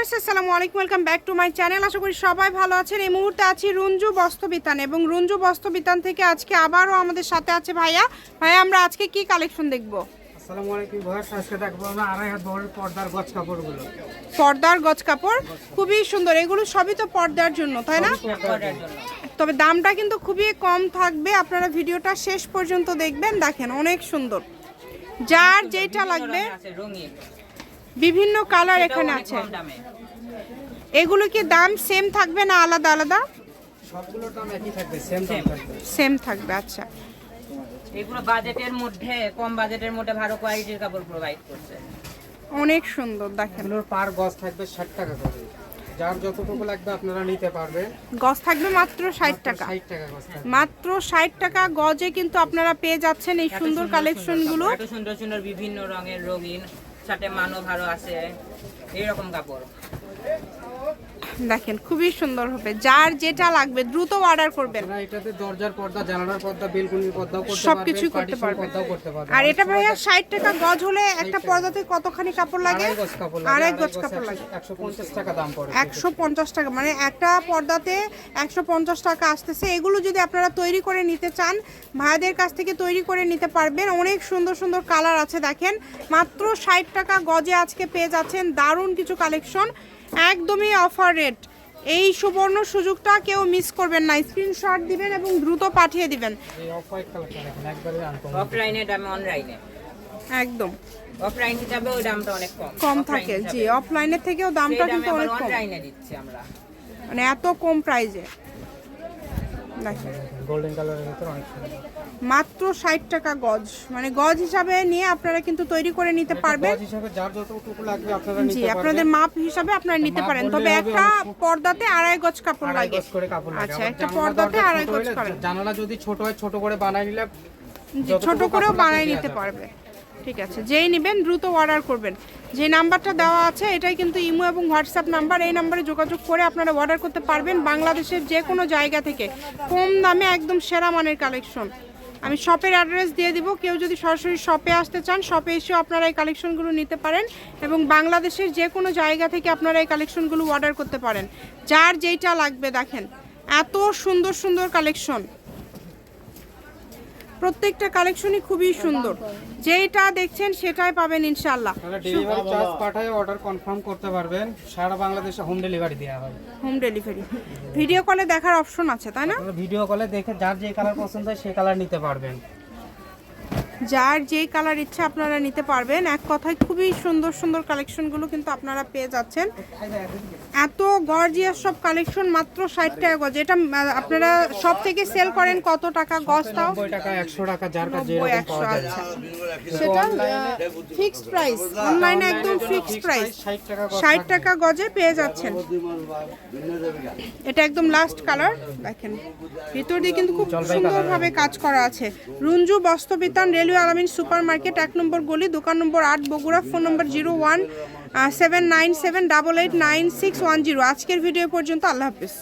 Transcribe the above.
Viewers আসসালামু আলাইকুম welcome back to my channel আশা করি সবাই ভালো আছেন। এই মুহূর্তে আছি রঞ্জু বস্ত্রবিতান এবং রঞ্জু বস্ত্রবিতান থেকে আজকে আবারও আমাদের সাথে আছে ভাইয়া। ভাইয়া আমরা আজকে কি কালেকশন দেখব? আসসালামু আলাইকুম ভয়েস আজকে দেখব আমরা আড়াই হাত বহরের পর্দার গছ কাপড়গুলো। পর্দার গজ কাপড় খুবই সুন্দর। এগুলো সবই তো পর্দার জন্য তাই না? তবে দামটা কিন্তু খুবই কম থাকবে। আপনারা ভিডিওটা শেষ পর্যন্ত দেখবেন দেখেন অনেক সুন্দর। যার যেটা লাগবে। রঙিন। বিভিন্ন কালার এখানে আছে। এগুলো কি দাম সেম থাকবে না আলাদা আলাদা? সবগুলোর দাম একই থাকবে সেম থাকবে। সেম থাকবে আচ্ছা। এগুলো বাজেটের মধ্যে কম বাজেটের মধ্যে ভালো কোয়ালিটির কাপড় প্রোভাইড করছে। অনেক সুন্দর দেখেন। এগুলোর পার গছ থাকবে ষাট টাকা করে। যার যতটুকু লাগবে আপনারা নিতে পারবেন। গজ থাকবে মাত্র ষাট টাকা। ষাট টাকা গছ থাকবে। মাত্র ষাট টাকা গজে কিন্তু আপনারা পেয়ে যাচ্ছেন এই সুন্দর কালেকশনগুলো এত সুন্দর সুন্দর বিভিন্ন রঙের রঙিন সাথে মানও ভালো আছে এইরকম কাপড়। দেখেন খুবই সুন্দর হবে। যার যেটা লাগবে দ্রুত অর্ডার করবেন। এটাতে দরজার পর্দা জানালার পর্দা বেলকুনির করতে পারবেন করতে পারবেন। আর এটা ভাইয়া ষাট টাকা গজ হলে একটা পর্দাতে কতখানি কাপড় লাগে? আড়াই গজ কাপড় লাগে আড়াই গজ কাপড় লাগে। একশো পঞ্চাশ টাকা দাম পড়ে। একশো পঞ্চাশ টাকা মানে একটা পর্দাতে একশো পঞ্চাশ টাকা আসতেছে। এগুলো যদি আপনারা তৈরি করে নিতে চান ভাইয়াদের কাছ থেকে তৈরি করে নিতে পারবেন। অনেক সুন্দর সুন্দর কালার আছে দেখেন। মাত্র ষাট টাকা গজে আজকে পেয়ে যাচ্ছেন দারুণ কিছু কালেকশন। একদমই অফার রেট এই সুবর্ণ সুযোগটা কেউ মিস করবেন না। স্ক্রিনশট দিবেন এবং দ্রুত পাঠিয়ে দিবেন। দামে অনলাইনে একদম। অফলাইন হিসাবে ওই দামটা অনেক কম। কম থাকে জি অফলাইনের থেকেও দামটা কিন্তু অনেক কম। অনলাইনে দিচ্ছি আমরা। মানে এত কম প্রাইজে গোল্ডেন কালারের ভিতরে অনেক সুন্দর। মাত্র ষাট টাকা গজ। মানে গজ হিসাবে নিয়ে আপনারা কিন্তু তৈরি করে নিতে পারবেন। গজ হিসাবে যার যতটুকু লাগবে আপনারা জি আপনাদের মাপ হিসাবে আপনারা নিতে পারেন। তবে একটা পর্দাতে আড়াই গজ কাপড় লাগে। আচ্ছা একটা পর্দাতে আড়াই ছোট গজ জানালা যদি ছোট হয় ছোট করে বানাই নিলে ছোট করেও বানাই নিতে পারবে। ঠিক আছে, যেই নেবেন দ্রুত অর্ডার করবেন। যে নাম্বারটা দেওয়া আছে, এটাই কিন্তু ইমো এবং হোয়াটসঅ্যাপ নাম্বার। এই নাম্বারে যোগাযোগ করে আপনারা অর্ডার করতে পারবেন বাংলাদেশের যে কোনো জায়গা থেকে। কম দামে একদম সেরা মানের কালেকশন আমি শপের অ্যাড্রেস দিয়ে দিব। কেউ যদি সরাসরি শপে আসতে চান শপে এসেও আপনারা এই কালেকশনগুলো নিতে পারেন এবং বাংলাদেশের যে কোনো জায়গা থেকে আপনারা এই কালেকশনগুলো অর্ডার করতে পারেন। যার যেইটা লাগবে, দেখেন, এত সুন্দর সুন্দর কালেকশন প্রত্যেকটা কালেকশনই খুবই সুন্দর। যেটা দেখছেন সেটাই পাবেন ইনশাল্লাহ তাহলে ডেলিভারি চার্জ পাঠায় অর্ডার কনফার্ম করতে পারবেন। সারা বাংলাদেশে হোম ডেলিভারি দেওয়া হয়। হোম ডেলিভারি ভিডিও কলে দেখার অপশন আছে তাই না? ভিডিও কলে দেখে যার যে কালার পছন্দ হয় সেই কালার নিতে পারবেন। যার যেই কালার ইচ্ছা আপনারা নিতে পারবেন। এক কথায় খুবই সুন্দর সুন্দর কালেকশনগুলো কিন্তু আপনারা পেয়ে যাচ্ছেন। এত গর্জিয়াস সব কালেকশন মাত্র ষাট টাকা গজ। এটা আপনারা সব থেকে সেল করেন কত টাকা গজ তাও? টাকা একশো টাকা যার কাছে একশো পাওয়া যায়। আচ্ছা। সেটা ফিক্সড প্রাইস অনলাইনে একদম ফিক্সড প্রাইস ষাট। টাকা গজে পেয়ে যাচ্ছেন। এটা একদম লাস্ট কালার দেখেন। ভিতর দিয়ে কিন্তু খুব সুন্দরভাবে কাজ করা আছে। Runju Bastrabitan railway Alamin super market এক নম্বর গলি দোকান নম্বর আট বগুড়া ফোন নম্বর zero one seven nine seven double eight nine six one zero আজকের ভিডিও পর্যন্ত আল্লাহ হাফিজ।